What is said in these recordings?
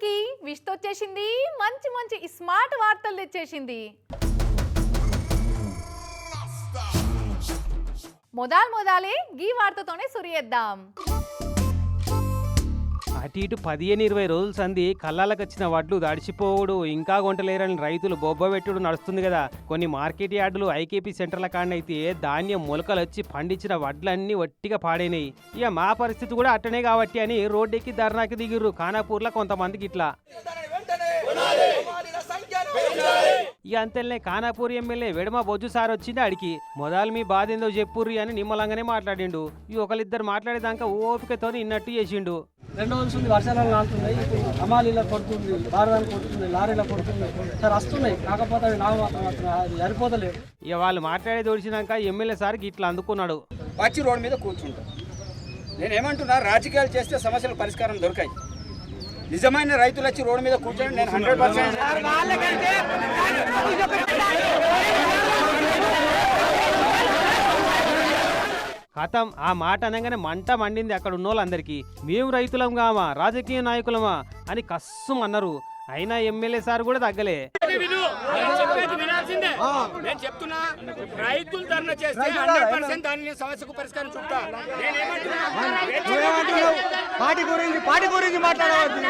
అందరికీ విష్ వచ్చేసింది. మంచి మంచి స్మార్ట్ వార్తలు తెచ్చేసింది. మొదాల్ మొదాలే గీ వార్తతోనే సురియేద్దాం అటు ఇటు పదిహేను ఇరవై రోజులు సంది కళ్ళాలకు వచ్చిన వడ్లు దడిచిపోవుడు. ఇంకా కొంటలేరని రైతులు బొబ్బబెట్టుడు నడుస్తుంది కదా. కొన్ని మార్కెట్ యార్డులు ఐకేపీ సెంటర్ల కాడనైతే ధాన్యం మొలకలు వచ్చి పండించిన వడ్లన్నీ వట్టిగా పాడైనాయి. ఇక మా పరిస్థితి కూడా అట్టనే కాబట్టి అని రోడ్డెక్కి ధర్నాకి దిగిర్రు. ఖానాపూర్లో కొంతమందికి ఇట్లా. ఇక అంతేలే ఖానాపూర్ ఎమ్మెల్యే వెడమ బొజ్జు సార్ వచ్చింది ఆడికి. మొదలు మీ బాధ ఏందో చెప్పుర్రి అని నిమ్మలంగానే మాట్లాడిండు. ఈ ఒకరిద్దరు మాట్లాడేదాకా ఓపికతో ఇన్నట్టు చేసిండు. రెండు రోజులు ఉంది వర్షాలు నాలుతున్నాయి అమాలీలో కొడుతుంది బారదాలు కొడుతుంది లారీలో కొడుతుంది. సార్ వస్తున్నాయి. కాకపోతే అవి నాకు మాత్రం అది సరిపోతలేదు. ఇక వాళ్ళు మాట్లాడేది ఒడిచినాక ఎమ్మెల్యే సార్కి ఇట్లా అందుకున్నాడు. వచ్చి రోడ్డు మీద కూర్చుంటాం. నేను ఏమంటున్నా రాజకీయాలు చేస్తే సమస్యలు పరిష్కారం దొరకాయి. నిజమైన రైతులు వచ్చి రోడ్డు మీద కూర్చొని నేను హండ్రెడ్ పర్సెంట్ కథం ఆ మాట అనగానే మంట మండింది అక్కడ ఉన్న వాళ్ళందరికీ మేము రైతులం కామా రాజకీయ నాయకులమా అని కస్సం అన్నారు. అయినా ఎమ్మెల్యే సార్ కూడా తగ్గలే. నేను చెప్తున్నా రైతులు ధర్నా చేస్తే హండ్రెడ్ పర్సెంట్ దాని సమస్యకు పరిష్కారం చూపుతా. పార్టీ గురించి పార్టీ గురించి మాట్లాడవద్దు.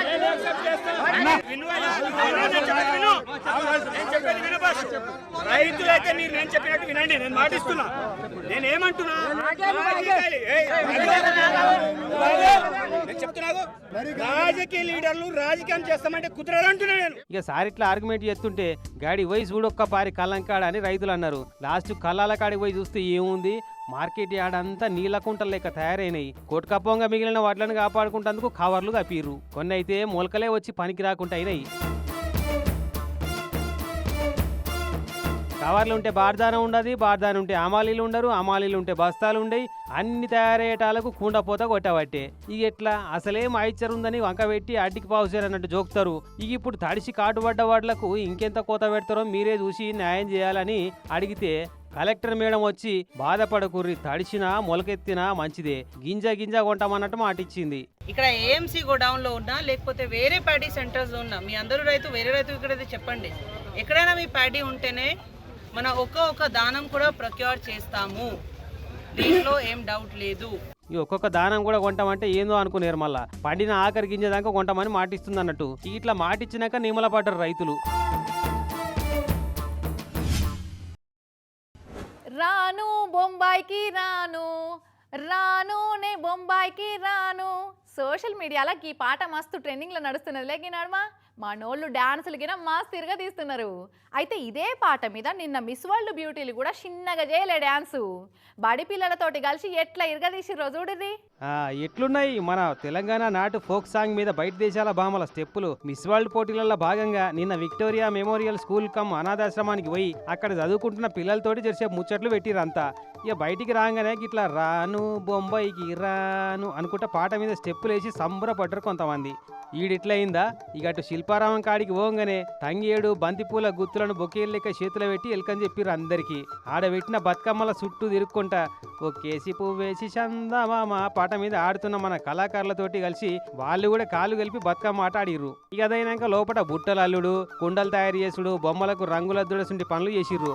రైతులైతే మీరు నేను చెప్పినట్టు వినండి. నేను మాటిస్తున్నా. నేను ఏమంటున్నా ఏయ్, నేను చెప్తున్నాను రాజకీయ లీడర్లు రాజకీయం చేస్తామంటే కుదరదంటున్నా నేను. ఇక సార్ ఇట్లా ఆర్గ్యుమెంట్ చేస్తుంటే గాడి పోయి చూడొక్క పారి కళ్ళంకాడ అని రైతులు అన్నారు. లాస్ట్ కళ్ళాల కాడికి పోయి చూస్తే ఏముంది? మార్కెట్ యాడంతా నీళ్ళ కుంటలు లెక్క తయారైనాయి. కోటకప్పంగా మిగిలిన వాటిలను కాపాడుకుంటందుకు కవర్లు కప్పిర్రు. కొన్ని అయితే మొలకలే వచ్చి పనికి రాకుండా అయినాయి. కవర్లు ఉంటే బార్దానం ఉండదు బార్దానం ఉంటే అమాలీలు ఉండరు అమాలీలు ఉంటే బస్తాలు ఉండేవి అన్ని తయారయ్యేటాలకు కుండపోత కొట్టబట్టే. ఇక ఎట్లా? అసలేం ఐచర్ ఉందని వంక పెట్టి అడ్డికి పావుసారు అన్నట్టు జోకుతారు. ఇక ఇప్పుడు తడిసి కాటుపడ్డ వాళ్ళకు ఇంకెంత కోత పెడతారో మీరే చూసి న్యాయం చేయాలని అడిగితే కలెక్టర్ మేడం వచ్చి బాధపడకుర్రి తడిచినా మొలకెత్తినా మంచిదే. గింజ గింజ కొంటామన్నట్టు మాటిచ్చింది. ఇక్కడ ఏఎంసీ గోడౌన్లో ఉన్నా లేకపోతే వేరే ప్యాడీ సెంటర్స్ ఉన్నా మీ అందరూ రైతు వేరే రైతు ఇక్కడ చెప్పండి. ఎక్కడైనా మీ ప్యాడీ ఉంటేనే మన ఒక్క ఒక్క దానం కూడా ప్రొక్యూర్ చేస్తాము. దీంట్లో ఏం డౌట్ లేదు. ఈ ఒక్కొక్క దానం కూడా కొంటామంటే ఏందో అనుకునేరు మళ్ళా. పండిన ఆఖరి గింజ దాకా కొంటామని మాటిస్తుంది అన్నట్టు ఇట్లా మాటిచ్చినాక నిమ్మల పడ్డారు రైతులు. రాను బొంబాయికి రాను రాను నే బొంబాయికి రాను. సోషల్ మీడియాలో ఈ పాట మస్తు ట్రెండింగ్లో నడుస్తున్నది. లేక నడమా మా నోళ్ళు డాన్సులు గిన తిరగ తీస్తున్నారు. అయితే ఇదే పాట మీద నిన్న మిస్ వరల్డ్ బ్యూటీలు కూడా చిన్నగా చేయలే డాన్సు. బడి పిల్లలతోటి కలిసి ఎట్లా ఇరగదీసిర్రు చూడది ఎట్లున్నాయి? మన తెలంగాణ నాటు ఫోక్ సాంగ్ మీద బయట దేశాల భామల స్టెప్పులు. మిస్ వరల్డ్ పోటీలలో భాగంగా నిన్న విక్టోరియా మెమోరియల్ స్కూల్ కమ్ అనాథాశ్రమానికి పోయి అక్కడ చదువుకుంటున్న పిల్లలతోటి జరిసే ముచ్చట్లు పెట్టిరంతా ఇక బయటికి రాగానే ఇట్లా రాను బొంబాయికి రాను అనుకుంటా పాట మీద స్టెప్పులు వేసి సంబరపడ్డరు కొంతమంది. ఈడిట్లయిందా? ఇక అటు శిల్పారామం కాడికి పోగానే తంగేడు బంతిపూల గుత్తులను బొకేలు లెక్క చేతిలో పెట్టి ఎలుకని చెప్పిర్రు అందరికీ. ఆడ పెట్టిన బతుకమ్మల చుట్టూ తిరుక్కుంటా ఓ కేసి పువ్వేసి చందమామ పాట మీద ఆడుతున్న మన కళాకారులతోటి కలిసి వాళ్ళు కూడా కాలు కలిపి బతుకమ్మ ఆట ఆడిర్రు. ఇక అదైనాక లోపల బుట్టలు అల్లుడు కుండలు తయారు చేసుడు బొమ్మలకు రంగులద్దుడసుంటి పనులు చేసిర్రు.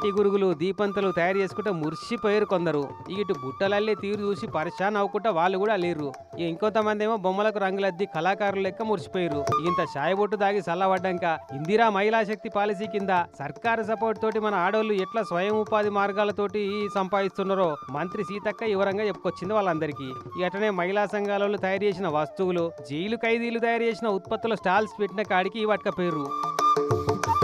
మట్టి గురుగులు దీపంతలు తయారు చేసుకుంటే మురిసిపోయారు కొందరు. ఇటు బుట్టలల్లే తీరు చూసి పరిశాన్ అవ్వకుండా వాళ్ళు కూడా లేరు. ఇంకొంతమంది ఏమో బొమ్మలకు రంగులద్ది కళాకారులు లెక్క మురిసిపోయారు. ఇంత చాయ్ బొట్టు దాగి చల్లబడ్డాక ఇందిరా మహిళా శక్తి పాలసీ కింద సర్కారు సపోర్ట్ తోటి మన ఆడోళ్ళు ఎట్లా స్వయం ఉపాధి మార్గాలతోటి సంపాదిస్తున్నారో మంత్రి సీతక్క వివరంగా చెప్పుకొచ్చింది వాళ్ళందరికీ. ఇటనే మహిళా సంఘాలలో తయారు చేసిన వస్తువులు జైలు ఖైదీలు తయారు చేసిన ఉత్పత్తుల స్టాల్స్ పెట్టిన కాడికి పట్టుకపోయారు కానీ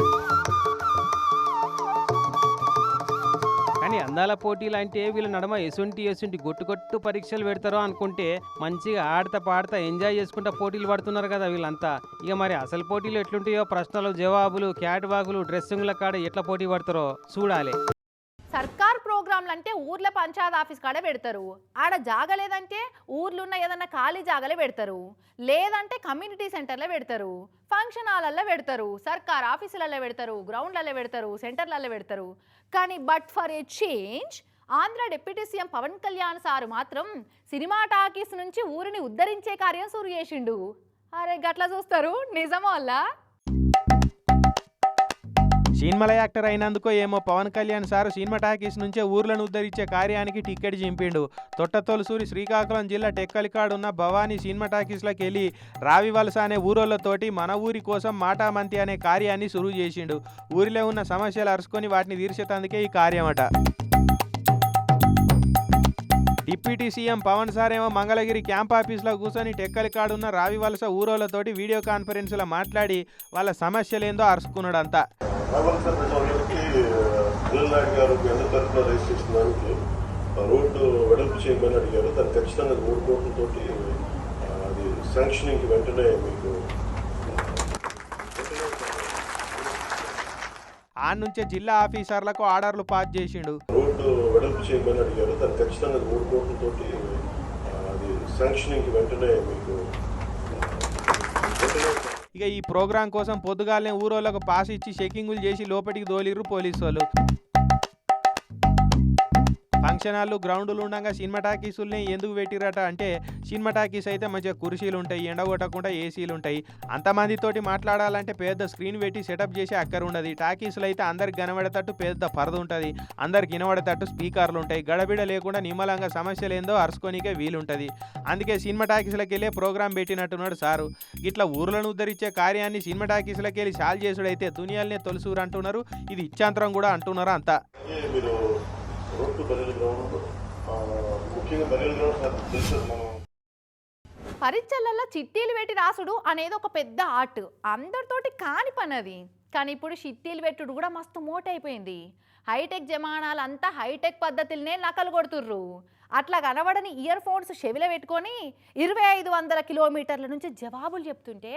పందాల పోటీలు అంటే వీళ్ళ నడమ ఎసుంటి ఎసుంటి గొట్టు గొట్టు పరీక్షలు పెడతారో అనుకుంటే మంచిగా ఆడతా పాడతా ఎంజాయ్ చేసుకుంటా పోటీలు పడుతున్నారు కదా వీళ్ళంతా. ఇక మరి అసలు పోటీలు ఎట్లుంటాయో ప్రశ్నలు జవాబులు క్యాట్ బాగులు డ్రెస్సింగ్ల కాడ ఎట్లా పోటీ పడతారో చూడాలి. ప్రోగ్రాంలు అంటే ఊర్ల పంచాయత్ ఆఫీస్ కాడ పెడతారు. ఆడ జాగ లేదంటే ఊర్లో ఉన్న ఏదన్నా ఖాళీ జాగలే పెడతారు. లేదంటే కమ్యూనిటీ సెంటర్లో పెడతారు. ఫంక్షన్ హాలల్లో పెడతారు. సర్కార్ ఆఫీసులలో పెడతారు. గ్రౌండ్లలో పెడతారు. సెంటర్లలో పెడతారు. కానీ but for a change Andhra deputy CM Pawan Kalyan sir మాత్రం సినిమా టాకీస్ నుంచి ఊరిని ఉద్ధరించే కార్యం సురు చేసిండు. అరే గట్లా చూస్తారు? నిజమో అల్లా? సినిమాల యాక్టర్ అయినందుకో ఏమో Pawan Kalyan sir cinema talkies నుంచే ఊర్లను ఉద్ధరించే కార్యానికి టికెట్ చింపిండు. తొట్టతొలసూరి శ్రీకాకుళం జిల్లా టెక్కలికాడు ఉన్న భవానీ సినిమా టాకీస్లోకి వెళ్ళి రావి వలస అనే ఊరోళ్ళతోటి మన ఊరి కోసం మాటామంతి అనే కార్యాన్ని సురువు చేసిండు. ఊరిలో ఉన్న సమస్యలు అరుచుకొని వాటిని తీర్చేతందుకే ఈ కార్యమట. డిప్యూటీ సీఎం పవన్ సార్ ఏమో మంగళగిరి క్యాంప్ ఆఫీస్లో కూర్చొని టెక్కలికాడున్న రావి వలస ఊరోళ్ళతోటి వీడియో కాన్ఫరెన్స్లో మాట్లాడి వాళ్ళ సమస్యలేందో అరుచుకున్నాడు నాయుడు గారు మీ అందరి తరఫున రైస్ చేసిన దానికి రోడ్డు వెడల్పు చేయమని అడిగారు. దాన్ని ఖచ్చితంగా మూడు కోట్లతోటి అది శాంక్షనింగ్ వెంటనే మీకు ఆ నుంచే జిల్లా ఆఫీసర్లకు ఆర్డర్లు పాస్ చేసిండు. రోడ్డు వెడల్పు చేయమని అడిగారు. దాన్ని ఖచ్చితంగా మూడు కోట్లతోటి అది శాంక్షనింగ్ వెంటనే మీకు ఇక ఈ ప్రోగ్రాం కోసం పొద్దుగాలనే ఊరోళ్ళకు పాస్ ఇచ్చి చెకింగులు చేసి లోపలికి దోలిర్రు పోలీసు వాళ్ళు ఫంక్షన్ హాళ్ళు గ్రౌండ్లు ఉండగా సినిమా టాకీసుల్ని ఎందుకు పెట్టిరట అంటే సినిమా టాకీస్ అయితే మంచిగా కుర్చీలు ఉంటాయి ఎండగొట్టకుండా ఏసీలు ఉంటాయి. అంతమందితోటి మాట్లాడాలంటే పెద్ద స్క్రీన్ పెట్టి సెటప్ చేసి అక్కర ఉండదు. టాకీసులు అయితే అందరికి కనబడేటట్టు పెద్ద పరద ఉంటుంది. అందరికి వినబడేటట్టు స్పీకర్లు ఉంటాయి. గడబిడ లేకుండా నిమ్మలంగా సమస్యలు ఏందో అరుచుకోనికే వీలుంటుంది. అందుకే సినిమా టాకీసులకు వెళ్ళే ప్రోగ్రాం పెట్టినట్టున్నాడు సారు. ఇట్లా ఊర్లను ఉద్ధరించే కార్యాన్ని సినిమా టాకీసులకు వెళ్ళి సాల్ చేసుడైతే దునియాలనే తొలసూరు అంటున్నారు. ఇది ఇచ్చాంతరం కూడా అంటున్నారు అంతా అలాగే మీరు రోడ్డు బరియల్ గ్రౌండ్ ఆ, ముఖ్యంగా చిట్టీలు పెట్టి రాసుడు అనేది ఒక పెద్ద ఆర్ట్. అందరితోటి కాని పని అది కానీ ఇప్పుడు చిట్టీలు పెట్టుడు కూడా మస్తు మోటైపోయింది. హైటెక్ జమానాలు అంతా హైటెక్ పద్ధతులనే నకలు కొడుతుర్రు. అట్లా కనబడని ఇయర్ ఫోన్స్ చెవిలో పెట్టుకొని ఇరవై ఐదు వందల కిలోమీటర్ల నుంచి జవాబులు చెప్తుంటే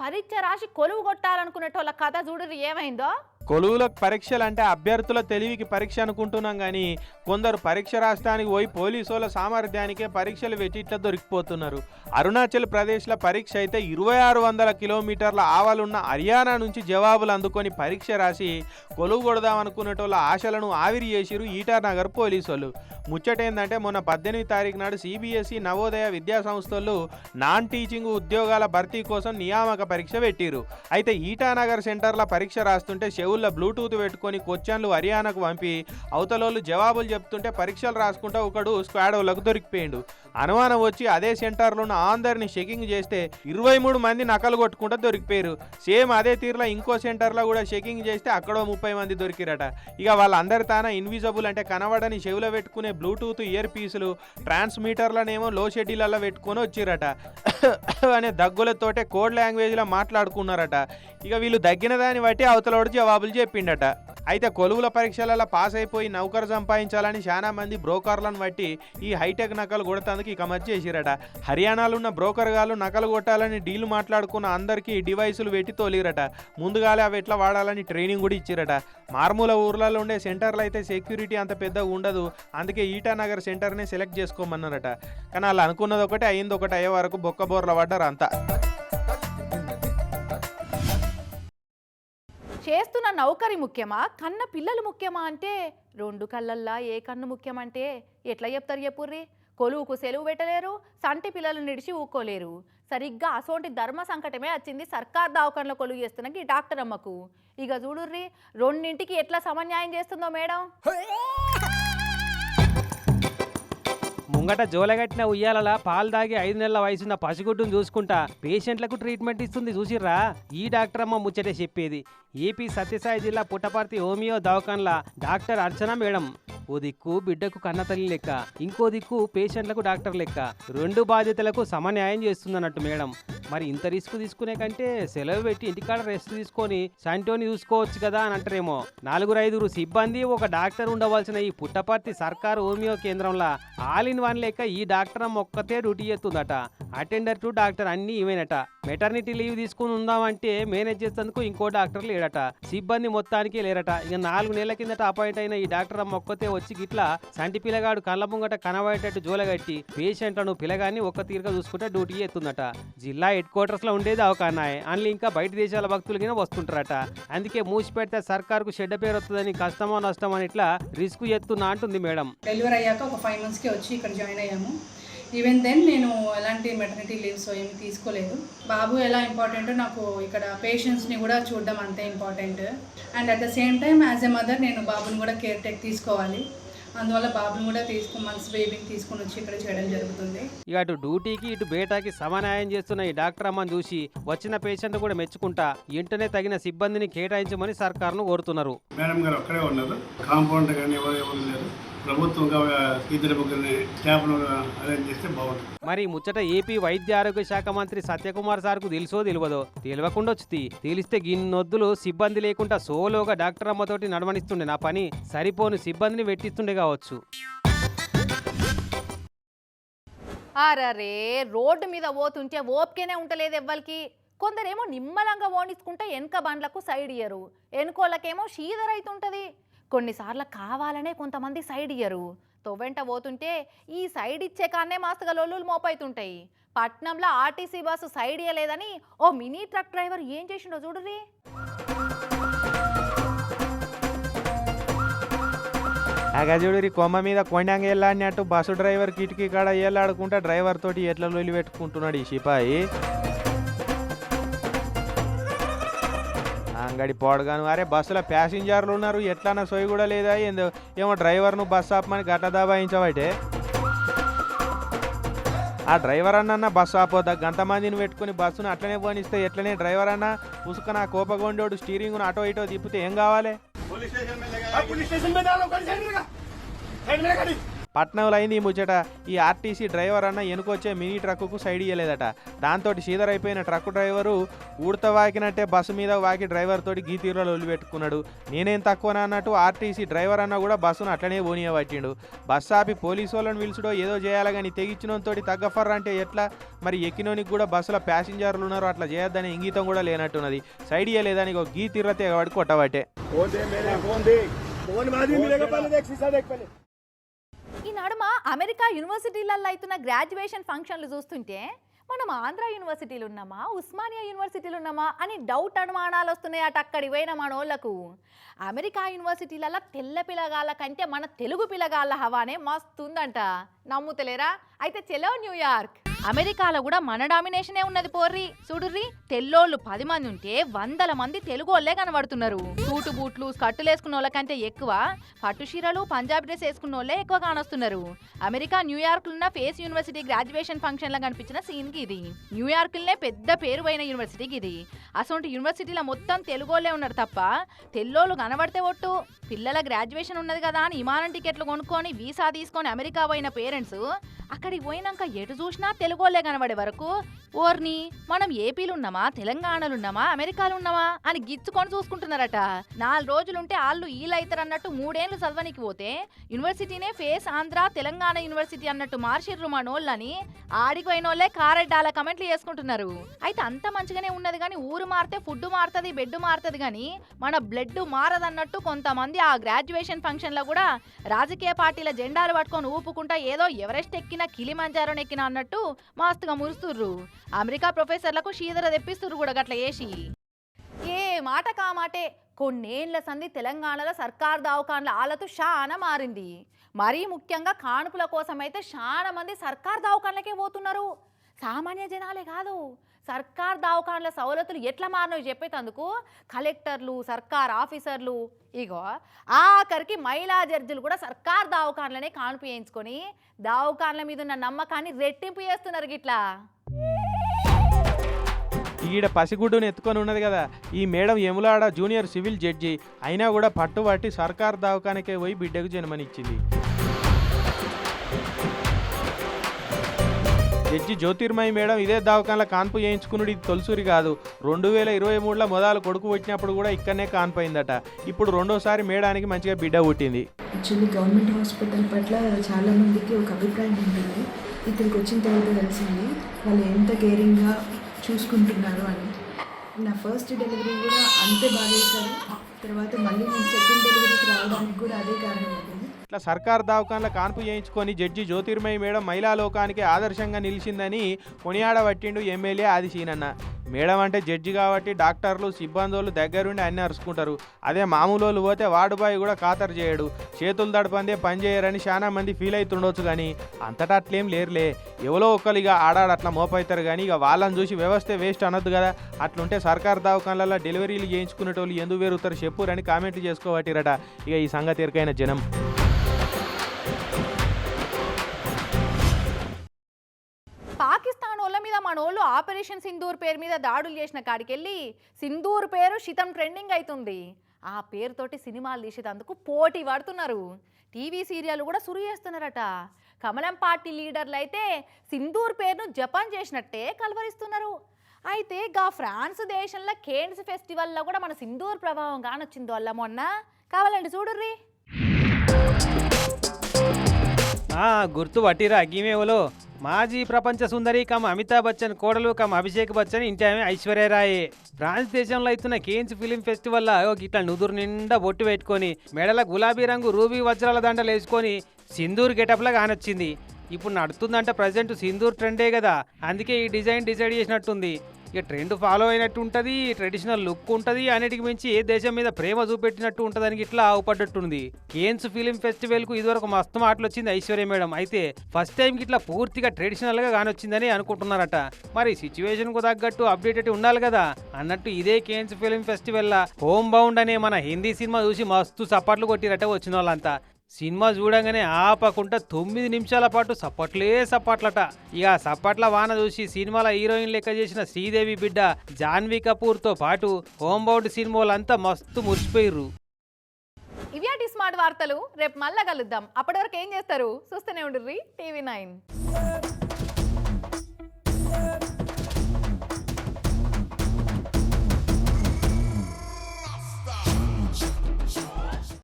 పరీక్ష రాసి కొలువు కొట్టాలనుకునేటోళ్ళ కథ చూడరు ఏమైందో? కొలువులకు పరీక్షలు అంటే అభ్యర్థుల తెలివికి పరీక్ష అనుకుంటున్నాం కానీ కొందరు పరీక్ష రాష్ట్రానికి పోయి పోలీసుల సామర్థ్యానికే పరీక్షలు పెట్టి దొరికిపోతున్నారు. అరుణాచల్ ప్రదేశ్లో పరీక్ష అయితే ఇరవై ఆరు వందల కిలోమీటర్ల ఆవలున్న హర్యానా నుంచి జవాబులు అందుకొని పరీక్ష రాసి కొలువు కొడదాం అనుకునేటోళ్ళ ఆశలను ఆవిరి చేసిరు ఈటానగర్ పోలీసులు ముచ్చటేందంటే మొన్న పద్దెనిమిది తారీఖు నాడు సిబిఎస్ఈ నవోదయ విద్యా సంస్థలు నాన్ టీచింగ్ ఉద్యోగాల భర్తీ కోసం నియామక పరీక్ష పెట్టిరు అయితే ఈటానగర్ సెంటర్ల పరీక్ష రాస్తుంటే చెవుల్లో బ్లూటూత్ పెట్టుకొని క్వశ్చన్లు హర్యానాకు పంపి అవతలోళ్ళు జవాబులు చెప్తుంటే పరీక్షలు రాసుకుంటా ఒకడు స్క్వాడోలకు దొరికిపోయిండు. అనుమానం వచ్చి అదే సెంటర్లో ఉన్న అందరిని షెకింగ్ చేస్తే ఇరవై మూడు మంది నకలు కొట్టుకుంటా దొరికిపోయారు. సేమ్ అదే తీరులో ఇంకో సెంటర్లో కూడా షెకింగ్ చేస్తే అక్కడ ముప్పై మంది దొరికిరట. ఇక వాళ్ళందరి తాన ఇన్విజిబుల్ అంటే కనబడని చెవిలో పెట్టుకునే బ్లూటూత్ ఇయర్ పీసులు ట్రాన్స్మీటర్లనేమో లో షెడ్యూల్లో పెట్టుకొని వచ్చిరట. అనే దగ్గులతోటే కోడ్ లాంగ్వేజ్లో మాట్లాడుకున్నారట. ఇక వీళ్ళు దగ్గిన దాన్ని బట్టి అవతలోడు జవాబులు చెప్పిండట. అయితే కొలువుల పరీక్షలలో పాస్ అయిపోయి నౌకరు సంపాదించాలని చాలా మంది బ్రోకర్లను బట్టి ఈ హైటెక్ నకలు కొడతానికి ఇక మధ్య చేసిరట. హర్యానాలో ఉన్న బ్రోకర్ గాలు నకలు కొట్టాలని డీల్ మాట్లాడుకున్న అందరికీ డివైసులు పెట్టి తోలిరట. ముందుగాలే అవి ఎట్లా వాడాలని ట్రైనింగ్ కూడా ఇచ్చిరట. మారుమూల ఊర్లలో ఉండే సెంటర్లు అయితే సెక్యూరిటీ అంత పెద్దగా ఉండదు. అందుకే ఈటానగర్ సెంటర్నే సెలెక్ట్ చేసుకోమన్నారట. కానీ వాళ్ళు అనుకున్నది ఒకటి అయింది ఒకటి అయ్యే వరకు బొక్క బోర్ల పడ్డారు అంతా. చేస్తున్న నౌకరి ముఖ్యమా? కన్న పిల్లలు ముఖ్యమా అంటే? రెండు కళ్ళల్లా ఏ కన్ను ముఖ్యమంటే? ఎట్లా చెప్తారు చెప్పుర్రి? కొలువుకు సెలవు పెట్టలేరు సంటి పిల్లలు నిడిచి ఊకోలేరు. సరిగ్గా అసోంటి ధర్మ సంకటమే వచ్చింది సర్కార్ దవాఖానలో కొలువు చేస్తున్న ఈ డాక్టర్ అమ్మకు. ఇక చూడుర్రి రెండింటికి ఎట్లా సమన్యాయం చేస్తుందో మేడం? ముంగట జోలగట్టిన ఉయ్యాలలా పాలు తాగి ఐదు నెలల వయసున్న పసిగుడ్డును చూసుకుంటా పేషెంట్లకు ట్రీట్మెంట్ ఇస్తుంది చూసిర్రా? ఈ డాక్టర్ అమ్మ ముచ్చటే చెప్పేది. ఏపీ సత్యసాయి జిల్లా పుట్టపర్తి హోమియో దవాఖాన్ల డాక్టర్ అర్చన మేడం. ఓ దిక్కు బిడ్డకు కన్నతల్లి లెక్క. ఇంకో దిక్కు పేషెంట్లకు డాక్టర్ లెక్క. రెండు బాధ్యతలకు సమన్యాయం చేస్తుందన్నట్టు మేడం. మరి ఇంత రిస్క్ తీసుకునే కంటే సెలవు పెట్టి ఇంటికాడ రెస్ట్ తీసుకొని సంటోని చూసుకోవచ్చు కదా అని అంటారేమో. నలుగురు ఐదుగురు సిబ్బంది ఒక డాక్టర్ ఉండవలసిన ఈ పుట్టపర్తి సర్కారు హోమియో కేంద్రంలో ఆల్ ఇన్ వన్ లెక్క ఈ డాక్టర్ అమ్మ ఒక్కతే డ్యూటీ చేస్తుందట. అటెండర్ టు డాక్టర్ అన్నీ ఇవేనట మెటర్నిటీ లీవ్ తీసుకుని ఉందామంటే మేనేజ్ చేసేందుకు ఇంకో డాక్టర్ లేడట. సిబ్బంది మొత్తానికి లేరట. ఇక నాలుగు నెలల కిందట అపాయింట్ అయిన ఈ డాక్టర్ అమ్మ ఒక్కతే వచ్చి గిట్లా సంటి పిల్లగాడు కళ్ళ ముంగట కనబడేటట్టు జోలగట్టి పేషెంట్లను పిల్లగాన్ని ఒక్క తీరుగా చూసుకుంటే డ్యూటీ చేస్తుందట. జిల్లా హెడ్ క్వార్టర్స్లో ఉండేది ఒక అన్నాయి అందులో ఇంకా బయట దేశాల భక్తులు కింద వస్తుంటారట. అందుకే మూసి పెడితే సర్కార్కు షెడ్ పేరు వస్తుందని కష్టమో నష్టమో అని ఇట్లా రిస్క్ ఎత్తున్నా అంటుంది మేడం. డెలివరీ అయ్యాక ఒక ఫైవ్ మంత్స్కి వచ్చి ఇక్కడ జాయిన్ అయ్యాము ఈవెన్ దెన్ నేను ఎలాంటి మెటర్నిటీ లీవ్స్ ఏమి తీసుకోలేదు. బాబు ఎలా ఇంపార్టెంట్ నాకు ఇక్కడ పేషెంట్స్ని కూడా చూడడం అంతే important and at the same time as a mother నేను బాబుని కూడా కేర్ టేక్ తీసుకోవాలి. అందువల్ల బాబుని కూడా తీసుకు మంత్స్ బేబీని తీసుకొని వచ్చి ఇక్కడ చేయడం జరుగుతుంది. ఇక అటు డ్యూటీకి ఇటు బేటాకి సమన్యాయం చేస్తున్న ఈ డాక్టర్ అమ్మని చూసి వచ్చిన పేషెంట్ కూడా మెచ్చుకుంటా వెంటనే తగిన సిబ్బందిని కేటాయించమని సర్కార్ను కోరుతున్నారు. మేడం గారు ఒక్కడే ఉన్నారు. కాంపౌండర్ కానీ ఎవరు ఎవరు లేరు. ప్రభుత్వంగా ఇద్దరు ముగ్గురిని స్టాఫ్ను అరేంజ్ చేస్తే బాగుంటుంది. మరి ముచ్చట ఏపీ వైద్య ఆరోగ్య శాఖ మంత్రి సత్యకుమార్ సార్కు తెలుసో తెలియదో తెలియకుండా వచ్చి తెలిస్తే గిన్నొద్దులు సిబ్బంది లేకుండా సోలోగా డాక్టర్ అమ్మతోటి నడవనిస్తుండే. నా పని సరిపోను సిబ్బందిని పెట్టిస్తుండే కావచ్చు. అరరే రోడ్డు మీద పోతుంటే ఓపికనే ఉంటలేదు ఎవ్వరికి కొందరేమో నిమ్మలంగా ఓనిచ్చుకుంటే వెనక బండ్లకు సైడ్ ఇయ్యరు. వెనుకోళ్ళకేమో షీదర్ అవుతుంటుంది కొన్నిసార్లు కావాలనే కొంతమంది సైడ్ ఇయ్యరు. తొవెంట పోతుంటే ఈ సైడ్ ఇచ్చే కానే మాస్తుగా లొల్లులు మోపైతుంటాయి. పట్నంలో ఆర్టీసీ బస్సు సైడ్ ఇయ్యలేదని ఓ మినీ ట్రక్ డ్రైవర్ ఏం చేసిండో చూడురి అగజుడి కొమ్మ మీద కొండంగా వెళ్ళాడినట్టు బస్సు డ్రైవర్ కిటికీ కాడ వేలాడుకుంటా డ్రైవర్ తోటి ఎట్లా లొలి పెట్టుకుంటున్నాడు ఈ సిపాయి? అంగడి పోడగాను అరే బస్సులో ప్యాసింజర్లు ఉన్నారు ఎట్లన్నా సొయ్యి కూడా లేదా ఏందో? ఏమో డ్రైవర్ను బస్సు ఆపమని గట్ట దబాయించబట్టే ఆ డ్రైవర్ అన్న బస్సు ఆపోద్దా గంట మందిని పెట్టుకుని బస్సును అట్లనే పోనిస్తే ఎట్లనే? డ్రైవర్ అన్న పుసుక నా కోపగొండోడు స్టీరింగ్ను అటో ఇటో తిప్పితే ఏం కావాలి? పట్నంలో అయింది ఈ ముచ్చట. ఈ ఆర్టీసీ డ్రైవర్ అన్న ఎనుకొచ్చే మినీ ట్రక్కుకు సైడ్ ఇయ్యలేదట. దాంతో సీదర్ అయిపోయిన ట్రక్ డ్రైవరు ఊడత వాకినట్టే బస్సు మీద వాకి డ్రైవర్ తోటి గీతీరులో లొల్లి పెట్టుకున్నాడు నేనేం తక్కువనా అన్నట్టు ఆర్టీసీ డ్రైవర్ అన్న కూడా బస్సును అట్లనే పోనీయబట్టిండు. బస్సు ఆపి పోలీసు వాళ్ళని పిలుచుడో ఏదో చేయాలి కానీ తెగించినోనితోటి తగ్గఫర్ అంటే ఎట్లా? మరి ఎక్కినోనికి కూడా బస్సులో ప్యాసింజర్లు ఉన్నారు అట్లా చేయొద్దనే ఇంగితం కూడా లేనట్టున్నది. సైడ్ ఇయ్యలేదని ఒక గీతీర్రతే వాడి కొట్టబట్టే. ఈ నడుమ అమెరికా యూనివర్సిటీలలో అవుతున్న గ్రాడ్యుయేషన్ ఫంక్షన్లు చూస్తుంటే మనం ఆంధ్ర యూనివర్సిటీలు ఉన్నామా ఉస్మానియా యూనివర్సిటీలు ఉన్నామా అని డౌట్ అనుమానాలు వస్తున్నాయి అటు అక్కడి పోయిన మనోళ్ళకు అమెరికా యూనివర్సిటీలలో తెల్ల పిల్లగాళ్ళ కంటే మన తెలుగు పిల్లగాళ్ళ హవానే మస్తుందంట. నమ్ముతలేరా? అయితే చెలో న్యూయార్క్. అమెరికాలో కూడా మన డామినేషనే ఉన్నది పోర్రి. చూడుర్రి తెల్లోళ్ళు పది మంది ఉంటే వందల మంది తెలుగు వాళ్ళే కనబడుతున్నారు. సూటు బూట్లు స్కర్టులు వేసుకున్న వాళ్ళకంటే ఎక్కువ పట్టు చీరలు పంజాబీ డ్రెస్ వేసుకున్న వాళ్ళే ఎక్కువ కానొస్తున్నారు. అమెరికా న్యూయార్క్ ఉన్న ఫేస్ యూనివర్సిటీ గ్రాడ్యుయేషన్ ఫంక్షన్లో కనిపించిన సీన్కి ఇది. న్యూయార్క్ లనే పెద్ద పేరు పోయిన యూనివర్సిటీకి ఇది. అసలు యూనివర్సిటీలో మొత్తం తెలుగు వాళ్ళే ఉన్నారు తప్ప తెల్లోళ్ళు కనబడితే ఒట్టు. పిల్లల గ్రాడ్యుయేషన్ ఉన్నది కదా అని విమానం టికెట్లు కొనుక్కొని వీసా తీసుకొని అమెరికా పోయిన పేరెంట్స్ అక్కడికి పోయినాక ఎటు చూసినా తెలుగోళ్ళే కనబడే వరకు ఓర్ని మనం ఏపీలు ఉన్నామా తెలంగాణలు ఉన్నామా అమెరికాలు ఉన్నామా అని గిచ్చుకొని చూసుకుంటున్నారట. నాలుగు రోజులుంటే వాళ్ళు వీలైతారు అన్నట్టు మూడేళ్ళు చదవనికి పోతే యూనివర్సిటీనే ఫేస్ ఆంధ్ర తెలంగాణ యూనివర్సిటీ అన్నట్టు మార్చిర్రు మనోళ్ళని ఆడికి పోయిన వాళ్ళే కారెడ్డాల కమెంట్లు చేసుకుంటున్నారు. అయితే అంత మంచిగానే ఉన్నది కానీ ఊరు మారితే ఫుడ్ మారుతుంది బెడ్ మారుతుంది కానీ మన బ్లడ్ మారదన్నట్టు కొంతమంది ఆ గ్రాడ్యుయేషన్ ఫంక్షన్లో కూడా రాజకీయ పార్టీల జెండాలు పట్టుకొని ఊపుకుంటా ఏదో ఎవరెస్ట్ ఎక్కినా కిలిమంజారో ఎక్కినా అన్నట్టు మాస్తుగా మురుస్తుర్రు. అమెరికా ప్రొఫెసర్లకు షీదర తెప్పిస్తుర్రు కూడా గట్ల వేసి ఏ మాట కామాటే కొన్నేళ్ళ సంధి తెలంగాణలో సర్కార్ దవాఖాన్ల ఆలతు చాలా మారింది. మరీ ముఖ్యంగా కానుపుల కోసం అయితే చాలా మంది సర్కార్ దవాఖాన్లకే పోతున్నారు. సామాన్య జనాలే కాదు. సర్కార్ దవాఖాన్ల సవలతులు ఎట్లా మారినవి చెప్పేటందుకు కలెక్టర్లు సర్కార్ ఆఫీసర్లు ఇగో ఆఖరికి మహిళా జడ్జిలు కూడా సర్కార్ దవాఖాన్లనే కానుపు వేయించుకొని దవాఖాన్ల మీద ఉన్న నమ్మకాన్ని రెట్టింపు చేస్తున్నారు గిట్లా. ఈడ పసిగుడ్డును ఎత్తుకొని ఉన్నది కదా ఈ మేడం యములాడ జూనియర్ సివిల్ జడ్జి అయినా కూడా పట్టుబట్టి సర్కార్ దవాఖానకే పోయి బిడ్డకు జన్మనిచ్చింది. జడ్జి జ్యోతిర్మయి మేడం ఇదే దవాఖానలో కాన్పు చేయించుకున్నాడు. ఇది తొలసూరి కాదు. రెండు వేల ఇరవై మూడులో మొదలు కొడుకు వచ్చినప్పుడు కూడా ఇక్కడనే కాన్పు అయిందట ఇప్పుడు రెండోసారి మేడానికి మంచిగా బిడ్డ పుట్టింది. యాక్చువల్లీ గవర్నమెంట్ హాస్పిటల్ పట్ల చాలా మందికి ఒక అభిప్రాయం ఉంటుంది. ఇక్కడికి వచ్చిన తర్వాత తెలిసింది వాళ్ళు ఎంత కేరింగ్గా చూసుకుంటున్నారు అని. నా ఫస్ట్ డెలివరీ కూడా అంతే బాగా చేశారు తర్వాత మళ్ళీ నేను సెకండ్ డెలివరీకి రావడానికి కూడా అదే కారణం అవుతుంది ఇట్లా సర్కార్ దవాఖానల కాన్పు చేయించుకొని జడ్జి జ్యోతిర్మయి మేడం మహిళా లోకానికి ఆదర్శంగా నిలిచిందని కొనియాడబట్టిండు ఎమ్మెల్యే ఆది సీనన్న. మేడం అంటే జడ్జి కాబట్టి డాక్టర్లు సిబ్బందులు దగ్గరుండి అన్ని అరుచుకుంటారు. అదే మామూలు వాళ్ళు పోతే వార్డు బాయ్ కూడా ఖాతరు చేయడు. చేతులు దడపందే పని చేయరని చాలా మంది ఫీల్ అవుతుండొచ్చు కానీ అంతటా అట్లేం లేరులే. ఎవరో ఒకరు ఇక ఆడాడు అట్లా మోపవుతారు కానీ ఇక వాళ్ళని చూసి వ్యవస్థ వేస్ట్ అనొద్దు కదా. అట్లుంటే సర్కార్ దవాఖాన్లలో డెలివరీలు చేయించుకునేటోళ్ళు ఎందుకు వేరుతారు చెప్పురని కామెంట్లు చేసుకోవట్టిరట ఇక ఈ సంగతి ఎరికైన జనం. మనోళ్ళు ఆపరేషన్ సింధూర్ పేరు మీద దాడులు చేసిన కాడికెళ్ళి సింధూర్ పేరు శితం ట్రెండింగ్ అవుతుంది ఆ పేరుతోటి సినిమాలు తీసేటందుకు పోటీ పడుతున్నారు. టీవీ సీరియల్ కూడా సురు చేస్తున్నారట. కమలం పార్టీ లీడర్లు అయితే సింధూర్ పేరును జపాన్ చేసినట్టే కలవరిస్తున్నారు. అయితే గా ఫ్రాన్స్ దేశంలో కేన్స్ ఫెస్టివల్లో కూడా మన సింధూర్ ప్రభావం కానొచ్చిందో వల్ల మొన్న? కావాలండి చూడుర్రి. గుర్తు పట్టిరా గీమేవలో. మాజీ ప్రపంచ సుందరి కమ్ అమితాబ్ బచ్చన్ కోడలు కమ్ అభిషేక్ బచ్చన్ ఇంటి ఆమె ఐశ్వర్యరాయే. ఫ్రాన్స్ దేశంలో అవుతున్న కేన్స్ ఫిలిం ఫెస్టివల్లో ఇట్లా నుదురు నిండా బొట్టు పెట్టుకొని మెడల గులాబీ రంగు రూబీ వజ్రాల దండలు వేసుకొని సింధూర్ గెటప్లా కానొచ్చింది. ఇప్పుడు నడుతుందంటే ప్రజెంట్ సింధూర్ ట్రెండే కదా అందుకే ఈ డిజైన్ డిసైడ్ చేసినట్టుంది. ఇక ట్రెండ్ ఫాలో అయినట్టు ఉంటుంది ట్రెడిషనల్ లుక్ ఉంటుంది అన్నిటికి మించి ఏ దేశం మీద ప్రేమ చూపెట్టినట్టు ఉంటుందని ఇట్లా ఆవుపడ్డట్టుంది. కేన్స్ ఫిలిం ఫెస్టివల్కు ఇదివరకు మస్తు మాటలు వచ్చింది ఐశ్వర్య మేడం. అయితే ఫస్ట్ టైం ఇట్లా పూర్తిగా ట్రెడిషనల్గా కానొచ్చిందని అనుకుంటున్నారట. మరి సిచ్యువేషన్కు తగ్గట్టు అప్డేటెడ్ ఉండాలి కదా. అన్నట్టు ఇదే Cannes film festival home bound అనే మన హిందీ సినిమా చూసి మస్తు సపాట్లు కొట్టిరట వచ్చిన వాళ్ళంతా సినిమా చూడంగానే ఆపకుండా తొమ్మిది నిమిషాల పాటు సప్పట్లే సప్పట్లట. ఇక సప్పట్ల వాన చూసి సినిమాల హీరోయిన్ లెక్క చేసిన శ్రీదేవి బిడ్డ జాన్వీ కపూర్తో పాటు హోమ్ సినిమాలంతా మస్తు మురిసిపోయిర్రు. ఇవ్యాటి స్మార్ట్ వార్తలు రేపు మళ్ళా కలుద్దాం. అప్పటి వరకు ఏం చేస్తారు? చూస్తూనే ఉండుర్రి టీవీ నైన్.